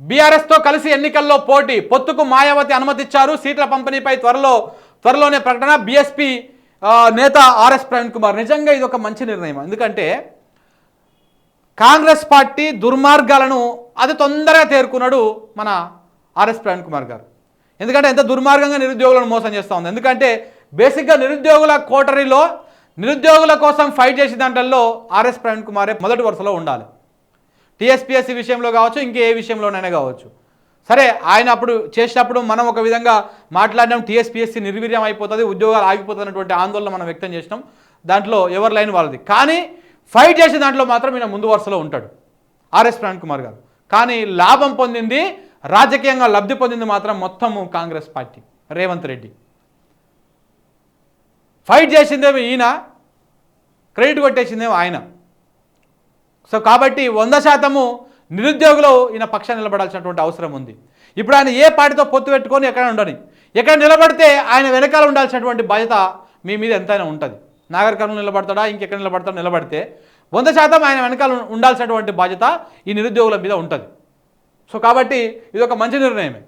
బీఆర్ఎస్తో కలిసి ఎన్నికల్లో పోటీ. పొత్తుకు మాయావతి అనుమతిచ్చారు. సీట్ల పంపిణీపై త్వరలో త్వరలోనే ప్రకటన. బీఎస్పీ నేత ఆర్ఎస్ ప్రవీణ్ కుమార్. నిజంగా ఇది ఒక మంచి నిర్ణయం. ఎందుకంటే కాంగ్రెస్ పార్టీ దుర్మార్గాలను అది తొందరగా తేరుకున్నాడు మన ఆర్ఎస్ ప్రవీణ్ కుమార్ గారు. ఎందుకంటే ఎంత దుర్మార్గంగా నిరుద్యోగులను మోసం చేస్తూ ఉంది. ఎందుకంటే బేసిక్గా నిరుద్యోగుల కోటరీలో నిరుద్యోగుల కోసం ఫైట్ చేసే దాంట్లో ఆర్ఎస్ ప్రవీణ్ కుమారే మొదటి వరుసలో ఉండాలి. టీఎస్పీఎస్సీ విషయంలో కావచ్చు ఇంకే ఏ విషయంలోనైనా కావచ్చు. సరే ఆయన అప్పుడు చేసినప్పుడు మనం ఒక విధంగా మాట్లాడినాం టీఎస్పీఎస్సీ నిర్వీర్యం అయిపోతుంది ఉద్యోగాలు ఆగిపోతున్నటువంటి ఆందోళన మనం వ్యక్తం చేసినాం. దాంట్లో ఎవరి లైన్ వాళ్ళది. కానీ ఫైట్ చేసే దాంట్లో మాత్రం ఈయన ముందు వరుసలో ఉంటాడు ఆర్ఎస్ ప్రవీణ్ కుమార్ గారు. కానీ లాభం పొందింది రాజకీయంగా లబ్ధి పొందింది మాత్రం మొత్తము Congress party Revanth Reddy. Fight చేసిందేమో ఈయన క్రెడిట్ కొట్టేసిందేమో ఆయన. సో కాబట్టి వంద శాతము నిరుద్యోగులు ఈయన పక్షాన్ని నిలబడాల్సినటువంటి అవసరం ఉంది. ఇప్పుడు ఆయన ఏ పార్టీతో పొత్తు పెట్టుకొని ఎక్కడ ఉండని ఎక్కడ నిలబడితే ఆయన వెనకాల ఉండాల్సినటువంటి బాధ్యత మీ మీద ఎంతైనా ఉంటుంది. నాగర్ నిలబడతాడా ఇంకెక్కడ నిలబడతాడో నిలబడితే వంద శాతం ఆయన వెనకాల ఉండాల్సినటువంటి బాధ్యత ఈ నిరుద్యోగుల మీద ఉంటుంది. సో కాబట్టి ఇది ఒక మంచి నిర్ణయమే.